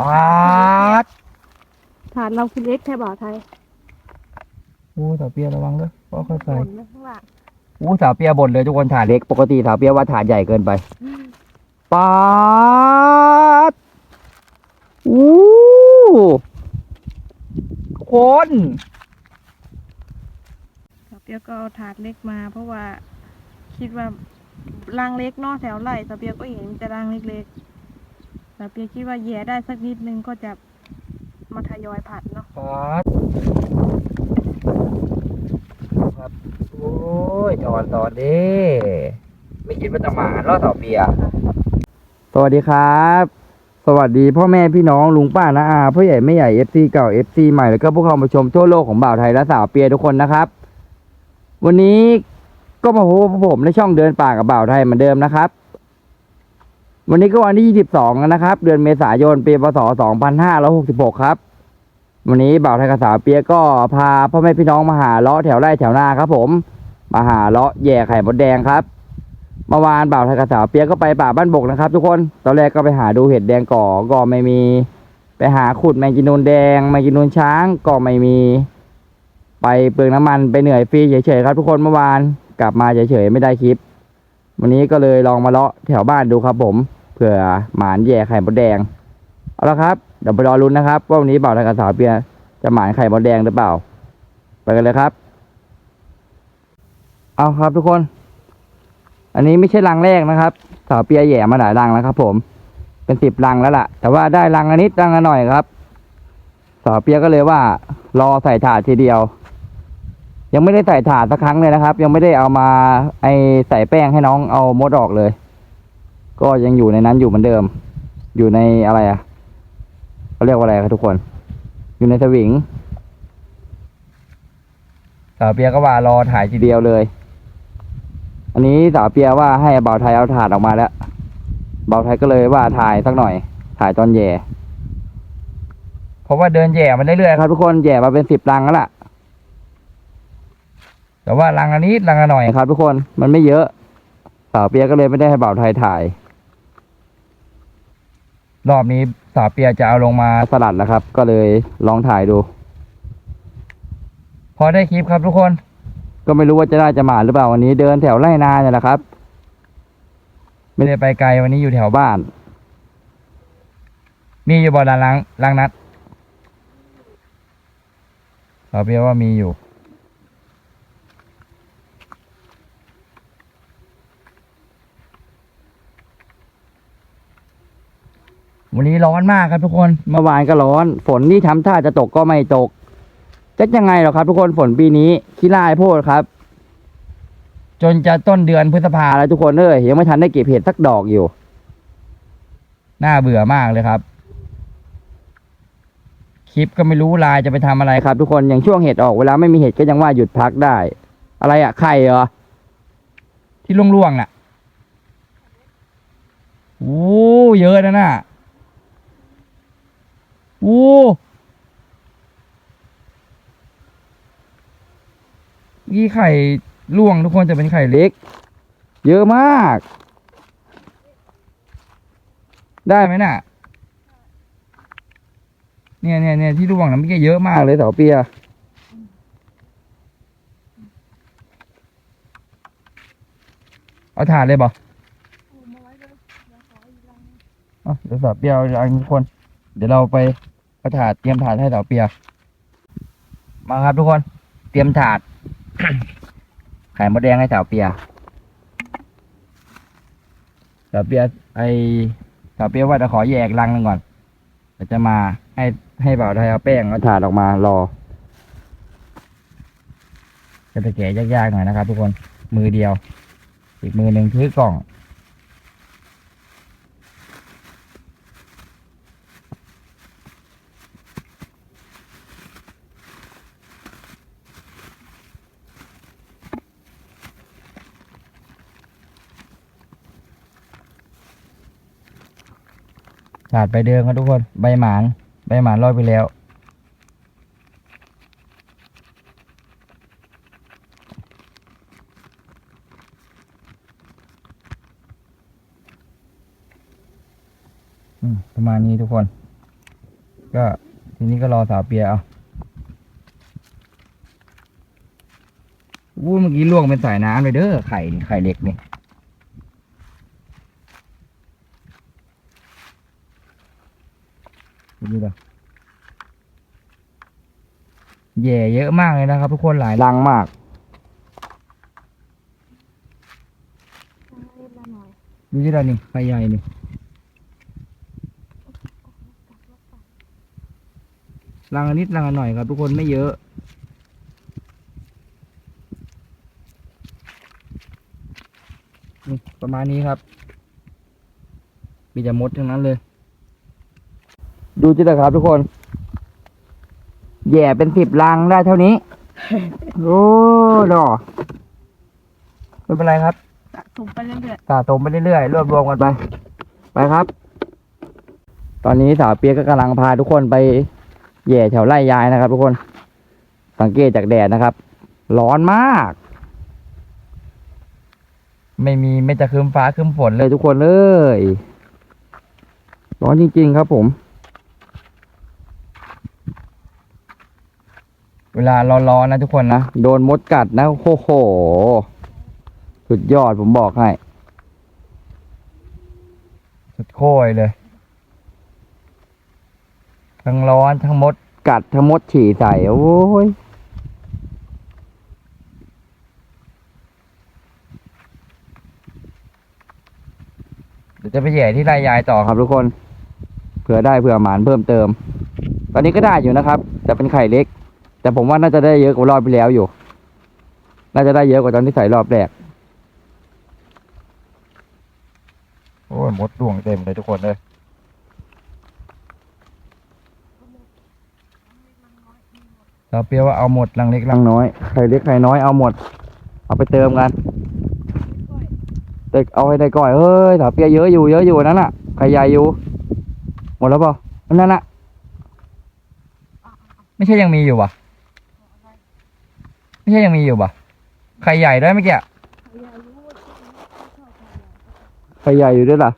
ปาดฐานเราคือเล็กแค่บ่าวไทยโอ้สาวเปียระวังเลยก็ค่อยไปฝนนะข้างหลังโอ้สาวเปียบ่นเลยทุกคนถาดเล็ก ปกติสาวเปียว่าถาดใหญ่เกินไปปาดอู้ทุกคนสาวเปียก็เอาถาดเล็กมา เพราะว่า คิดว่ารังเล็กเนอกแถวไร่สาวเปียก็เห็นแต่รังเล็กๆ สาวเปียคิดว่าแย่ได้สักนิดนึงก็จะมาทยอยผัดเนาะปาดครับโอ้ยตอนตอนเด้ไม่คิดว่าจะมาล่อสาวเปียสวัสดีครับ สวัสดีพ่อแม่พี่น้องลุงป้านาอาพ่อใหญ่แม่ใหญ่เอฟซีเก่าเอฟซีใหม่แล้วก็ผู้เข้ามาชมทั่วโลกของบ่าวไทยและสาวเปียทุกคนนะครับ วันนี้ก็มาพบกับผมในช่องเดินป่ากับบ่าวไทยเหมือนเดิมนะครับ วันนี้ก็วันที่ 22 นะครับ เดือนเมษายน ปีพศ 2566 ครับ วันนี้บ่าวไทยกับสาวเปียก็พาพ่อแม่พี่น้องมาหาเลาะแถวไร่แถวนาครับ ผม มาหาเลาะแย่ไข่มดแดงครับ เมื่อวานบ่าวไทยกับสาวเปียก็ไปป่าบ้านบกนะครับ ทุกคน ตอนแรกก็ไปหาดูเห็ดแดงก่อ ก็ไม่มี ไปหาขุดแมงกินูนแดง แมงกินูนช้าง ก็ไม่มี ไปเปลืองน้ำมันไปเหนื่อยฟรีเฉยๆครับ ทุกคน เมื่อวานกลับมาเฉยๆไม่ได้คลิป วันนี้ก็เลยลองมาเลาะแถวบ้านดูครับผม เผื่อหมานแย่ไข่มดแดง เอาละครับ เดี๋ยวไปรอลุ้นนะครับ ว่าวันนี้เบ่าวไทยกับสาวเปียจะหมานไข่มดแดงหรือเปล่า ไปกันเลยครับ เอาครับทุกคน อันนี้ไม่ใช่รังแรกนะครับ สาวเปียแย่มาหลายรังแล้วครับผม เป็นสิบรังแล้วล่ะ แต่ว่าได้รังอันนิดรังอันหน่อยครับ สาวเปียก็เลยว่า รอใส่ถาดทีเดียว ยังไม่ได้ใส่ถาดสักครั้งเลยนะครับ ยังไม่ได้เอามาไอใส่แป้งให้น้องเอามดออกเลย ก็ยังอยู่ในนั้นอยู่เหมือนเดิม อยู่ในอะไรอะเขาเรียกว่าอะไรครับทุกคน อยู่ในสวิงสาวเปียก็ว่ารอถ่ายทีเดียวเลย อันนี้สาวเปียว่าให้เบาไทยเอาถาดออกมาแล้ว เบาไทยก็เลยว่าถ่ายสักหน่อย ถ่ายตอนแย่เพราะว่าเดินแย่มันเรื่อยๆครับทุกคนแย่มาเป็นสิบรังแล้วล่ะ แต่ว่ารังอันนี้รังอันหน่อยครับทุกคนมันไม่เยอะสาวเปียก็เลยไม่ได้ให้เบาไทยถ่าย รอบนี้สาวเปียจะเอาลงมาสลัดแล้วครับ ก็เลยลองถ่ายดู พอได้คลิปครับทุกคน ก็ไม่รู้ว่าจะได้จะมาหรือเปล่าวันนี้เดินแถวไร่นาเนี่ยแหละครับ ไม่ได้ไปไกลวันนี้อยู่แถวบ้าน มีอยู่บ่อลานล้างล้างนัดเราเปียว่ามีอยู่ วันนี้ร้อนมากครับทุกคน เมื่อวานก็ร้อน ฝนนี่ทำท่าจะตกก็ไม่ตกจะยังไงหรอครับ ทุกคนฝนปีนี้ขี้ลายโพดครับ จนจะต้นเดือนพฤษภาแล้วทุกคนเอ้ยยังไม่ทันได้เก็บเห็ดสักดอกอยู่ น่าเบื่อมากเลยครับ คลิปก็ไม่รู้ลายจะไปทำอะไรครับ ทุกคนอย่างช่วงเห็ดออกเวลาไม่มีเห็ดก็ยังว่าหยุดพักได้ อะไรอะไข่เหรอที่ล่วงๆน่ะโอ้เยอะนะน่ะ โอ้นี่ไข่ล่วงทุกคนจะเป็นไข่เล็ก เยอะมาก ได้ไหมน่ะ เนี่ยเนี่ยเนี่ยที่ล่วงนะไม่อกี้เยอะมากเลยเสาเปียเอาถาดเลยบ่เอาเดี๋ยวเสาเปียเอาอย่างทุกคน เดี๋ยวเราไป เอาถาดเตรียมถาดให้เสาเปียมาครับทุกคน เตรียมถาด ไข่มดแดงให้สาวเปียสาวเปียไอสาวเปียว่าจะขอแยกรังหนึงก่อนเดี๋ยวจะมาให้ให้เบ่าวไทยเอาแป้งเอาถาดออกมารอจะตะแกะยากๆหน่อยนะครับ ทุกคนมือเดียว อีกมือหนึ่งถือกล่อง ถาดใบเดิมครับทุกคน ใบหมาน ใบหมานลอยไปแล้ว ประมาณนี้ทุกคน ก็ทีนี้ก็รอสาวเปียเอาวู้เมื่อกี้ล่วงเป็นสายน้ำเลยเด้อ ไข่นี่ไข่เล็กนี่ ดูดิล่ะแย่เยอะมากเลยนะครับ ทุกคนหลายรังมากเรียบร้อยหน่อยดูที่เรานี่ไข่ใหญ่นี่รังอันนิดรังอันหน่อยครับ ทุกคนไม่เยอะ นี่ประมาณนี้ครับ มีแต่มดทั้งนั้นเลย ดูจิตครับทุกคน แย่เป็นสิบรังได้เท่านี้ โอ้ดอไม่เป็นไรครับสะสมไปเรื่อยสะสมไปเรื่อยๆรวบรวมกันไป ไปครับ ตอนนี้สาวเปียกก็กำลังพาทุกคนไปแย่แถวไร่ยายนะครับ ทุกคน สังเกตจากแดดนะครับ ร้อนมาก ไม่มีไม่จะคืมฟ้าคืมฝนเลยทุกคนเลยร้อนจริง ๆ ครับผม เวลาร้อนๆนะทุกคนนะ โดนมดกัดนะ โอ้โห สุดยอดผมบอกให้ สุดโค้ยเลย ทั้งร้อนทั้งมดกัดทั้งมดฉี่ใส่โอ้ยเดี๋ยวจะไปแย่ที่ไร่ยายต่อครับทุกคน เผื่อได้เผื่อหมานเพิ่มเติม ตอนนี้ก็ได้อยู่นะครับ แต่เป็นไข่เล็ก แต่ผมว่าน่าจะได้เยอะกว่ารอบที่แล้วอยู่ น่าจะได้เยอะกว่าตอนที่ใส่รอบแรก โอ้ยมดดวงเต็มเลยทุกคนเลย เราเปรียวว่าเอาหมดลังเล็กลังน้อย ใครเล็กใครน้อยเอาหมด เอาไปเติมกันแต่เอาให้ได้ก่อยเฮ้ยถ้าเปียเยอะอยู่เยอะอยู่นั่นน่ะใครใหญ่อยู่ หมดแล้วเปล่านั่นน่ะ ไม่ใช่ยังมีอยู่ปะ ไม่ใช่ยังมีอยู่ปะใครใหญ่ด้วยเมื่อกี้อะใครใหญ่อยู่ด้วยล่ะ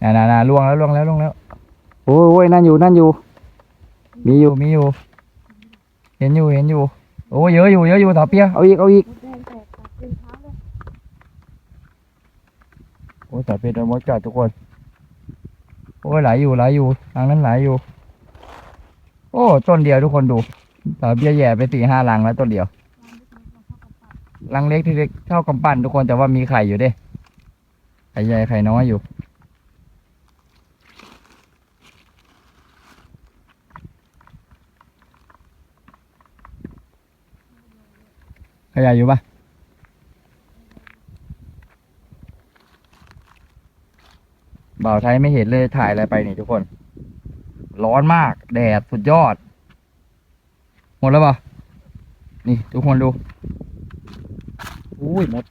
น่าน่าน่าล่วงแล้วล่วงแล้วล่วงแล้ว โอ้ยโอ้ยนั่นอยู่นั่นอยู่ มีอยู่มีอยู่ เห็นอยู่เห็นอยู่ โอ้ยเยอะอยู่เยอะอยู่ต่อเปียเอาอีกเอาอีกๆมดแดงแตกตัดเป็นเท้าเลยโอ้ยต่อเปียโดนมดกัดทุกคน โอ้ยหลายอยู่หลายอยู่ทางนั้นหลายอยู่ โอ้ต้นเดียวทุกคนดูต่อเปียแย่ไปสี่ห้าลังแล้วต้นเดียวลังเล็กที่เล็กเท่ากำปั้นทุกคนแต่ว่ามีไข่อยู่เด้ไข่ใหญ่ไข่น้อยอยู่ ไข่ใหญ่อยู่ปะบ่าวไทยไม่เห็นเลยถ่ายอะไรไปนี่ทุกคน ร้อนมาก แดดสุดยอด หมดแล้วปะนี่ทุกคนดู อุ้ยหมด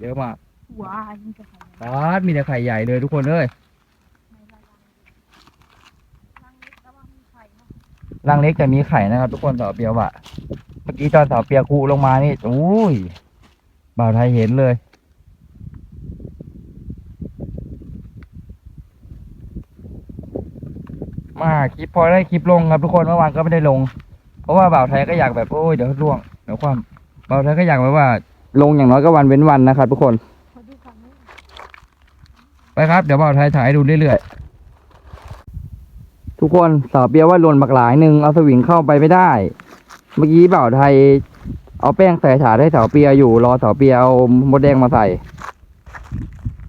เยอะมากว้ายมันจะทำอะไรปาดมีแต่ไข่ใหญ่เลยทุกคนเลยรังเล็กแต่ว่ามีไข่เนาะรังเล็กแต่มีไข่นะครับ ทุกคนสาวเปียวอะเมื่อกี้ตอนสาวเปียคูลงมานี่อุ้ยบ่าวไทยเห็นเลย มา คลิปพอได้คลิปลงครับทุกคนเมื่อวานก็ไม่ได้ลง เพราะว่าบ่าวไทยก็อยากแบบโอ้ยเดี๋ยวร่วงเดี๋ยวความบ่าวไทยก็อยากแบบว่า ลงอย่างน้อยก็วันเว้นวันนะครับทุกคนไปครับ เดี๋ยวบ่าวไทยถ่ายดูเรื่อยๆทุกคนสาวเปียว่าหล่นบักหลายหนึ่งเอาสวิงเข้าไปไม่ได้ เมื่อกี้บ่าวไทย เอาแป้งใส่ถาดให้สาวเปียอยู่รอสาวเปียเอามดแดงมาใส่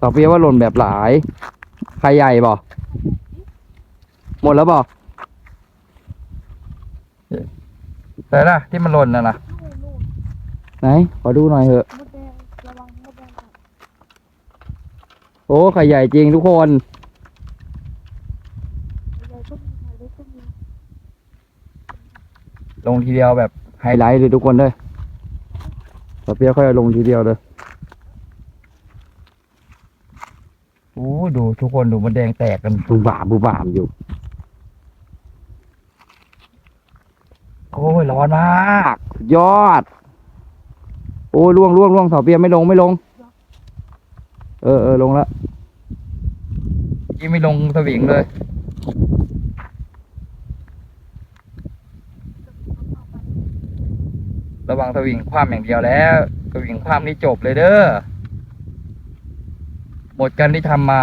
สาวเปียว่าหล่นแบบหลายใครใหญ่บ่หมดแล้วบ่ แต่ละที่มันหล่นน่ะนะนู่นนู่นไหน ขอดูหน่อยเถอะ มดแดงระวังมดแดงกัดโอ้ไข่ใหญ่จริงทุกคน ใหญ่ก็มีไข่เล็กก็มีลงทีเดียวแบบไฮไลท์เลยทุกคนเลยสาวเปียค่อยเอาลงทีเดียวเลยโอ้ดูทุกคนดูมันแดงแตกกันบูบามบูบามอยู่ โอนมากสุดยอด โอ้ยล่วงล่วงล่วงเสาเปียไม่ลงไม่ลง เออเออลงแล้วยังไม่ลงสวิงเลยระวังสวิงคว่ำอย่างเดียวแล้วสวิงคว่ำนี่จบเลยเด้อหมดกันที่ทำมา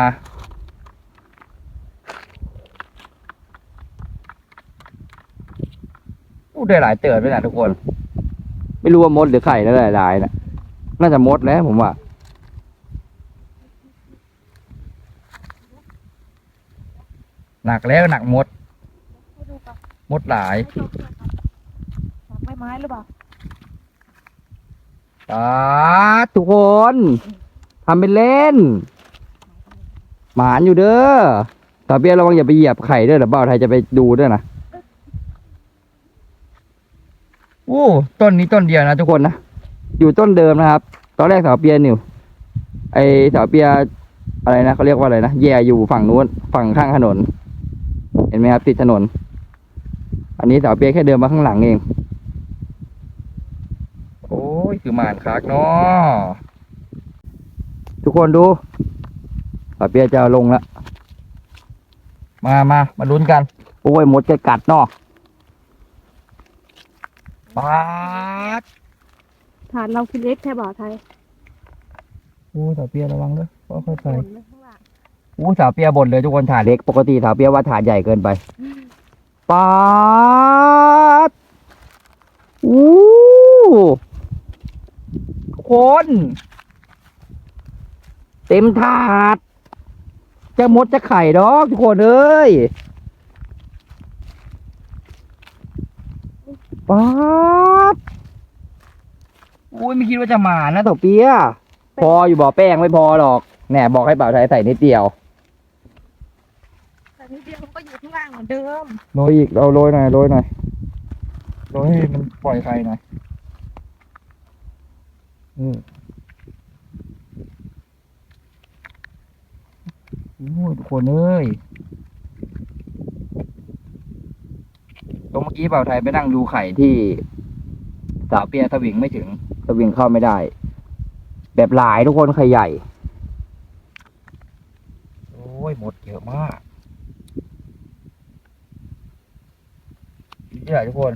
อู้ได้หลายเติบด้วยนะทุกคน ไม่รู้ว่ามดหรือไข่แล้วหลายๆนะน่าจะมดแล้วผมว่า หนักแล้วหนักมดให้ดูก่อนมดหลายใบไม้หรือเปล่าปาดทุกคนทำเป็นเล่น หมานอยู่เด้อตาเบียระวังอย่าไปเหยียบไข่เด้อเดี๋ยวเบ้าไทยจะไปดูด้วยนะ โอ้ต้นนี้ต้นเดียวนะทุกคนนะอยู่ต้นเดิมนะครับ ตอนแรกสาวเปียนิวไอสาวเปียอะไรนะเขาเรียกว่าอะไรนะแย่อยู่ฝั่งนู้นฝั่งข้างถนน เห็นไหมครับติดถนน อันนี้สาวเปียแค่เดินมาข้างหลังเอง โอ้ยคือหมานคักเนาะทุกคนดูปาเปียจะเอาลงแล้วมามามาลุ้นกัน โอ้ยหมดจะกัดเนาะ ปาดฐานเราคือเล็กแค่บ่าวไทยโอ้สาวเปียระวังด้วยค่อยๆไปฝนไม่ข้างหลังโอ้สาวเปียบ่นเลยทุกคนถาดเล็กปกติสาวเปียว่าถาดใหญ่เกินไปปาดอู้ทุกคน เต็มถาด จะมดจะไข่ดอกทุกคนเอ้ย ป๊าดอุ้ยไม่คิดว่าจะมานะตัวเปียพออยู่บ่อแป้งไม่พอหรอกแหน่บอกให้บ่าวไทยใส่นิดเดียวแต่นิดเดียวมันก็อยู่ข้างล่างเหมือนเดิมโรยอีกเราโรยหน่อยโรยหน่อยโรยให้มันปล่อยไข่หน่อยอืมโอ้ยทุกคนเอ้ยต รงเมื่อกี้เป่าไทยไปนั่งดูไข่ที่สาวเปียสวิงไม่ถึงสวิงเข้าไม่ได้ แบบหลายทุกคนไข่ใหญ่ โอ้ยหมดเยอะมากนี่แหละทุกคน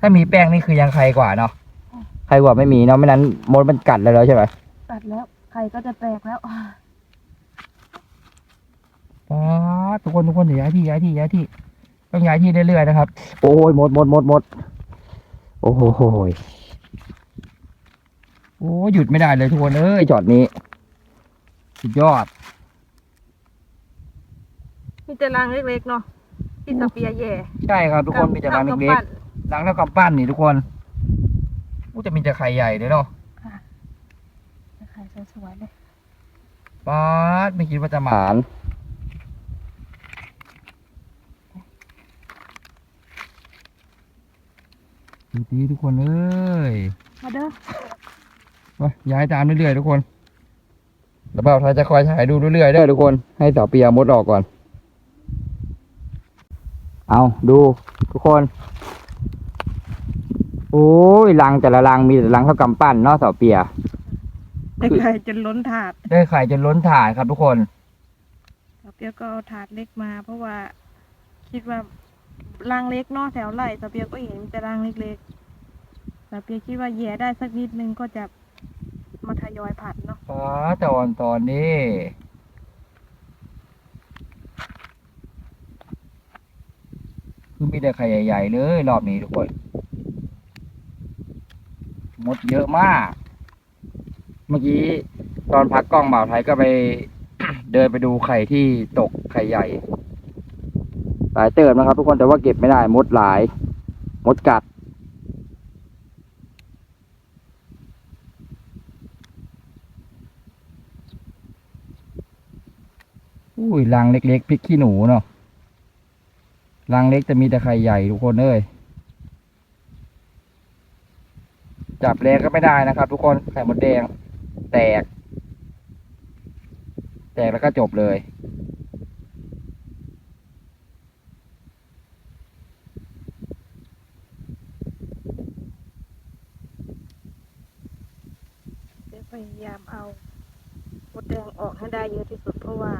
ถ้ามีแป้งนี่คือยังใครกว่าเนาะใครกว่าไม่มีเนาะไม่นั้นมดมันกัดแล้วแล้วใช่ไหมตัดแล้วไข่ก็จะแตกแล้วป๊าดทุกคนทุกคนเดี๋ยวย้ายที่ย้ายที่ย้ายที่ ต้องย้ายที่เรื่อยๆนะครับ โอ้ยหมดหมดหมดหมดโอ้โหยโอ้ยหยุดไม่ได้เลยทุกคนเอ้ยจอดนี้สุดยอดมีแต่รังเล็กๆเนาะที่สเปียแย่ใช่ครับทุกคนมีแต่รังเล็กๆรังเท่ากับปั้นนี่ทุกคนอู้จะมีแต่ไข่ใหญ่เลยเนาะๆไข่สวยๆเลยป๊าดไม่คิดว่าจะหมาน ดูดีทุกคนเอ้ยมาเด้อไปย้ายตามเรื่อยๆทุกคนแล้วเบาไทยจะคอยถ่ายดูเรื่อยๆเด้อทุกคน ให้สาวเปียมดออกก่อน เอาดูทุกคน โอ้ยรังแต่ละรังมีแต่รังเท่ากำปั้นเนาะสาวเปียแต่ไข่จนล้นถาด ได้ไข่จนล้นถาดครับทุกคนสเปียก็เอาถาดเล็กมา เพราะว่าคิดว่า รังเล็กเนาะแถวไร่สเปียก็เห็นมีแต่รังเล็กๆสเปียคิดว่าแย่ได้สักนิดนึงก็จะมาทยอยผัดเนาะฟ้าตอนตอนนี้คือมีแต่ไข่ใหญ่ๆเลยรอบนี้ทุกคนมดเยอะมาก เมื่อกี้ตอนพักกล้องบ่าวไทยก็ไป เดินไปดูไข่ที่ตกไข่ใหญ่ หลายเติมนะครับ ทุกคนแต่ว่าเก็บไม่ได้มดหลายมดกัด อุ้ยรังเล็กๆพริกขี้หนูเนาะรังเล็กจะมีแต่ไข่ใหญ่ทุกคนเอ้ยจับแรงก็ไม่ได้นะครับ ทุกคนไข่มดแดง แตก แตกแล้วก็จบเลย เดี๋ยว พยายามเอามดแดงออกให้ได้เยอะที่สุดเพราะว่า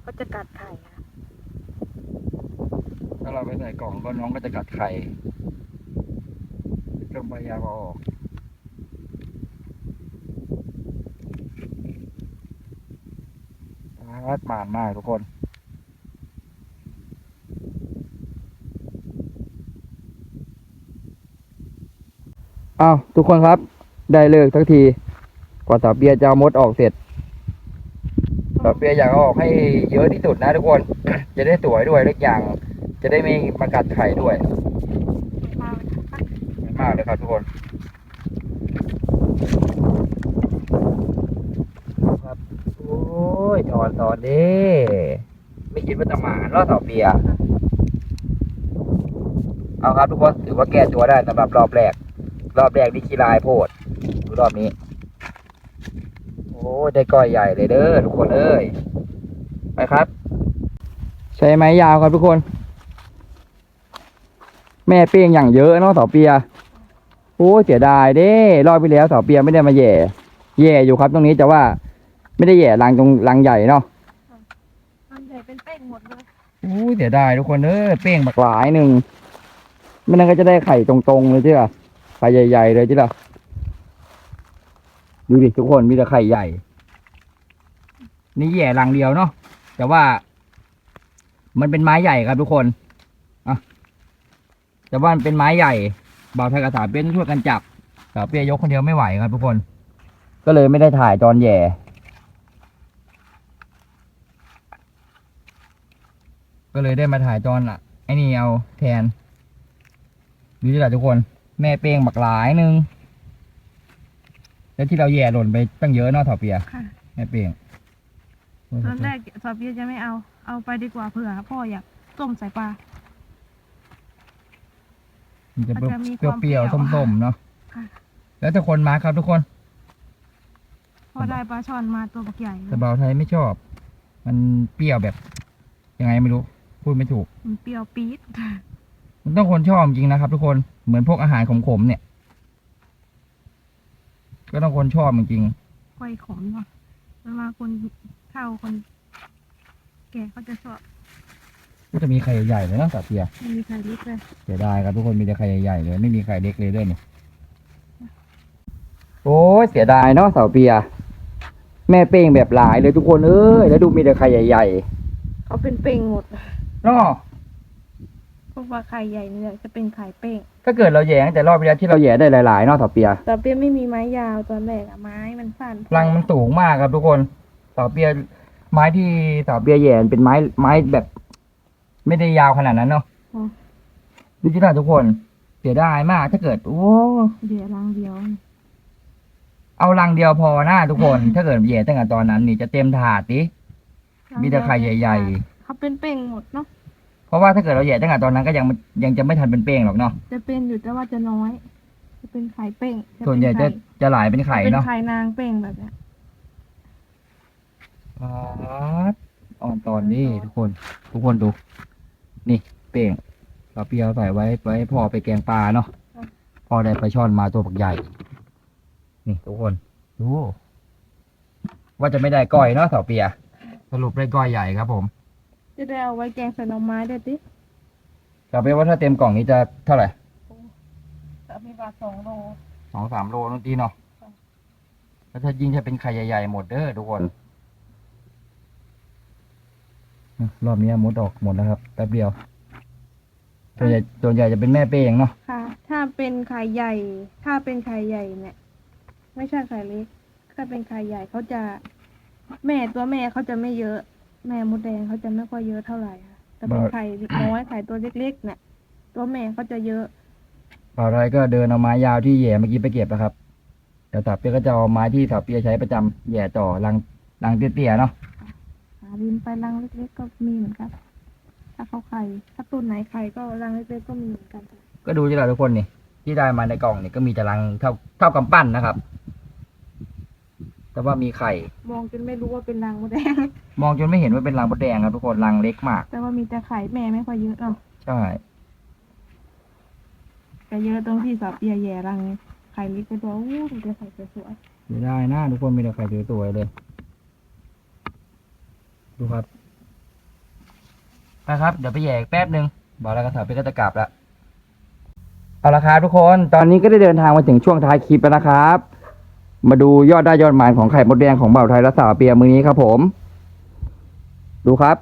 เขาจะกัดไข่ค่ะถ้าเราไปใส่กล่องก็น้องก็จะกัดไข่จงพยายามเอาออกรัดมานมากทุกคนอ้าวทุกคนครับ ได้เลิกทักที กว่าตาเบียจะมดออกเสร็จตาเบียอยากออกให้เยอะที่สุดนะทุกคน จะได้สวยด้วยเล็กอย่าง จะได้ไม่มากัดไข่ด้วยมาเลยมากเลยครับทุกคนครับโอ้ยตอนตอนนี้ไม่คิดว่าจะมาล่อต่าเบียเอาครับทุกคนถือว่าแก้ตัวได้สำหรับรอบแรก รอบแรกนี่ขี้ลายโพดดูรอบนี้ อ้ยได้ก้อยใหญ่เลยเด้อทุกคนเอ้ยไปครับ ใช้ไม้ยาวครับทุกคน แม่เป้งอย่างเยอะเนาะเสาเปียโอ้ยเสียดายเด้รอบไปแล้วเสาเปียไม่ได้มาแย่ แย่อยู่ครับตรงนี้แต่ว่า ไม่ได้แย่รังตรงรังใหญ่เนาะมันใหญ่เป็นเป้งหมดเลยโอ้ยเสียดายทุกคนเอ้ยเป้งบักหลายหนึ่งไม่นั้นก็จะได้ไข่ตรงๆเลยที่ละไข่ใหญ่ ๆ เลยที่ละ ดูดิทุกคนมีแต่ไข่ใหญ่ นี่แย่รังเดียวเนาะแต่ว่า มันเป็นไม้ใหญ่ครับทุกคนอะแต่ว่ามันเป็นไม้ใหญ่บ่าวไทยกระถาเปี้ยนช่วยกันจับสาวเปี้ยยกคนเดียวไม่ไหวครับทุกคน ก็เลยไม่ได้ถ่ายตอนแย่ก็เลยได้มาถ่ายตอนอะไอ้นี่เอาแทนดูดิล่ะทุกคน แม่เป้งบักหลายหนึ่ง แล้วที่เราแย่หล่นไปตั้งเยอะเนาะถอเปียค่ะแม่เป้งตอนแรกสอบเบียจะไม่เอา เอาไปดีกว่าเผื่อพ่ออยากต้มใส่ปลา มันจะมันจะมีเปรี้ยวความเปรี้ยวเปรี้ยวส้มๆเนาะค่ะ แล้วแต่คนมาครับทุกคนพอได้ปลาช่อนมาตัวบักใหญ่เลยแต่บ่าวไทยไม่ชอบ มันเปรี้ยวแบบ ยังไงไม่รู้ พูดไม่ถูก มันเปรี้ยวปี๊ดมันต้องคนชอบจริงนะครับ ทุกคนเหมือนพวกอาหารขมๆเนี่ย ก็ต้องคนชอบจริงค่อยขมเนาะเวลาคนเฒ่าคน แก่เขาจะชอบๆก็จะมีไข่ใหญ่เลยเนาะตาเปียไม่มีใครรู้เลยเสียดายครับทุกคนมีแต่ไข่ใหญ่ๆเลยไม่มีไข่เล็กเลยด้วยเนี่ยโอ้ยเสียดายเนาะเสาเปีย แม่เป้งแบบหลายเลยทุกคนเอ้ยแล้วดูมีแต่ไข่ใหญ่เขาเป็นเป้งหมดๆเนาะ เพราะว่าไข่ใหญ่เนี่ยจะเป็นไข่เป้งถ้าเกิดเราแย่ตั้งแต่รอบที่แล้วที่เราแย่ได้หลายๆเนาะเสาเปียแต่เปี้ยไม่มีไม้ยาวตอนแรกอะไม้มันสั้นรังมันสูงมากครับทุกคนเสาเปียไม้ที่เสาเปียแย่เป็นไม้ไม้แบบ ไม่ได้ยาวขนาดนั้นเนาะอ๋อดูที่น่าทุกคนเสียดายมากถ้าเกิด โอ้เดี๋ยวรังเดียว เอารังเดียวพอหน้าทุกคน ถ้าเกิดแย่ตั้งแต่ตอนนั้น นี่จะเต็มถาดดิมีแต่ไข่ใหญ่เขาเป็นเป้งหมดเนาะๆเพ ราะว่าถ้าเกิดเราแย่ตั้งแต่ตอนนั้นก็ยังยังจะไม่ทันเป็นเป้งหรอกเนาะจะเป็นอยู่แต่ว่าจะน้อย จะเป็นไข่เป้งจะส่วนใหญ่เป็จะจะหลายเป็นไข่เป็นเนาะไข่นางเป้งแบบเนี้ยครับอ่อนตอนนี้ทุกคน ทุกคนดู นี่เป้งเราเปียวใส่ไว้ไว้พอไปแกงปลาเนาะพอได้ปลาช่อนมาตัวบักใหญ่ นี่ทุกคนดูว่าจะไม่ได้ก้อยเนาะเสาเปีย สรุปได้ก้อยใหญ่ครับผม จะได้เอาไว้แกงใส่หน่อไม้ได้ดิเสาเปียว่าถ้าเต็มกล่องนี้จะเท่าไหร่จะมีบาทสองโลสองสามโลนู่นทีเนาะค่ะแล้วถ้ายิ่งจะเป็นไข่ใหญ่ๆหมดเด้อทุกคน รอบนี้มดออกหมดแล้วครับแป๊บเดียวส่วนใหญ่ส่วนใหญ่จะเป็นแม่เป้งเนาะ ค่ะ ถ้าเป็นไข่ใหญ่ ถ้าเป็นไข่ใหญ่เนี่ย ไม่ใช่ไข่เล็ก ถ้าเป็นไข่ใหญ่เขาจะ แม่ตัวแม่เขาจะไม่เยอะ แม่มดแดงเขาจะไม่ค่อยเยอะเท่าไหร่ค่ะแต่เป็นไข่น้อยไข่ตัวเล็กๆเนี่ยตัวแม่เขาจะเยอะเปล่าไรก็เดินเอาไม้ยาวที่แหย่เมื่อกี้ไปเก็บนะครับเดี๋ยวสาวเปียก็จะเอาไม้ที่สาวเปียใช้ประจำแหย่ต่อรังรังเตี้ยๆเนาะหาดินไปรังเล็กๆก็มีเหมือนกัน ถ้าเขาไข่ ถ้าต้นไหนไข่ก็รังเล็กๆก็มีเหมือนกันก็ดูที่เราทุกคนนี่ที่ได้มาในกล่องนี่ก็มีแต่รังเท่าเท่ากำปั้นนะครับ แต่ว่ามีไข่ มองจนไม่รู้ว่าเป็นรังมดแดง มองจนไม่เห็นว่าเป็นรังมดแดงครับทุกคนรังเล็กมาก แต่ว่ามีแต่ไข่แม่ไม่ค่อยเยอะเนาะใช่ แต่เยอะตรงที่สอบเปียแย่รังไข่เล็กไปตัวอู้ดูแต่ไข่สวยเสียดายนะทุกคนมีแต่ไข่สวยๆเลย ดูครับนะครับ เดี๋ยวไปแยกแป๊บหนึ่งบอกแล้วกระถาเป็นก็จะกลับแล้วเอาละครับทุกคน ตอนนี้ก็ได้เดินทางมาถึงช่วงท้ายคลิปแล้วนะครับ มาดูยอดได้ยอดหมานของไข่มดแดงของเบ่าวไทยและสาวเปียมือนี้ครับผม ดูครับ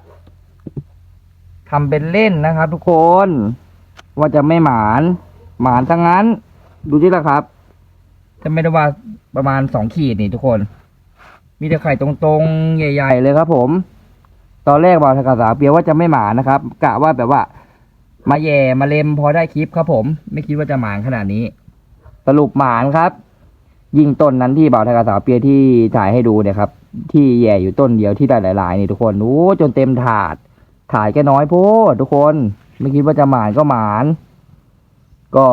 ทำเป็นเล่นนะครับ ทุกคน ว่าจะไม่หมาน หมานทั้งนั้น ดูที่ละครับจะไม่ได้ว่าประมาณสองขีดนี่ทุกคน มีแต่ไข่ตรงๆ ใหญ่ ๆ เลยครับผม ตอนแรกบอกทางกาสาเปียว่าจะไม่หมานนะครับกะว่าแบบว่า มาแย่มาเล็มพอได้คลิปครับผม ไม่คิดว่าจะหมานขนาดนี้ สรุปหมานครับ ยิ่งต้นนั้นที่บ่าวทกาสาวเปียที่ถ่ายให้ดูเนี่ยครับ ที่แย่อยู่ต้นเดียวที่ได้หลายๆนี่ทุกคนโอ้จนเต็มถาด ถ่ายแค่น้อยโพดทุกคน ไม่คิดว่าจะหมานก็หมาน ก็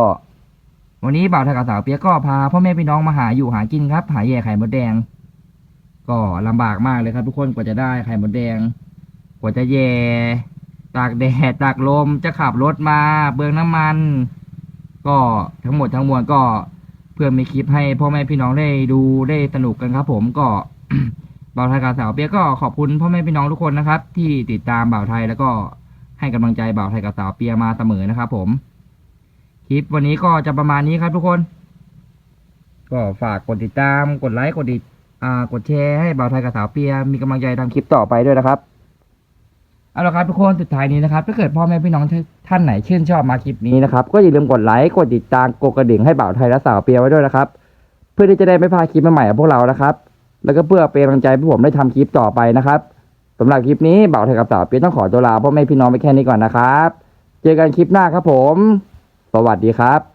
วันนี้บ่าวทกาสาวเปียก็พาพ่อแม่พี่น้องมาหาอยู่หากินครับ หาแย่ไข่มดแดง ก็ลำบากมากเลยครับ ทุกคนกว่าจะได้ไข่มดแดง กว่าจะแย่ตากแดดตากลมจะขับรถมาเบืองน้ำมัน ก็ทั้งหมดทั้งมวลก็ พื่อมีคลิปให้พ่อแม่พี่น้องได้ดูได้สนุกกันครับ ผมก็บ่าวไทยกาสาวเปียก็ขอบคุณพ่อแม่พี่น้องทุกคนนะครับ ที่ติดตามบ่าวไทยแล้วก็ให้กำลังใจบ่าวไทยกับสาวเปียมาเสมอนะครับผมคลิปวันนี้ก็จะประมาณนี้ครับทุกคน ก็ฝากกดติดตามกดไลค์กดติดอ่ากดแชร์ให้บ่าวไทยกับสาวเปียมีกำลังใจทำคลิปต่อไปด้วยนะครับ เอาละครับทุกคนสุดท้ายนี้นะครับถ้าเกิดพ่อแม่พี่น้องท่านไหนชื่นชอบมาคลิปนี้นะครับก็อย่าลืมกดไลค์กดติดตามกดกระดิ่งให้บ่าวไทยและสาวเปียไว้ด้วยนะครับ เพื่อที่จะได้ไม่พลาดคลิปใหม่ๆของพวกเรานะครับ แล้วก็เพื่อเป็นกำลังใจให้ผมได้ทำคลิปต่อไปนะครับสำหรับคลิปนี้บ่าวไทยกับสาวเปียต้องขอตัวลาพ่อแม่พี่น้องไปแค่นี้ก่อนนะครับ เจอกันคลิปหน้าครับผม สวัสดีครับ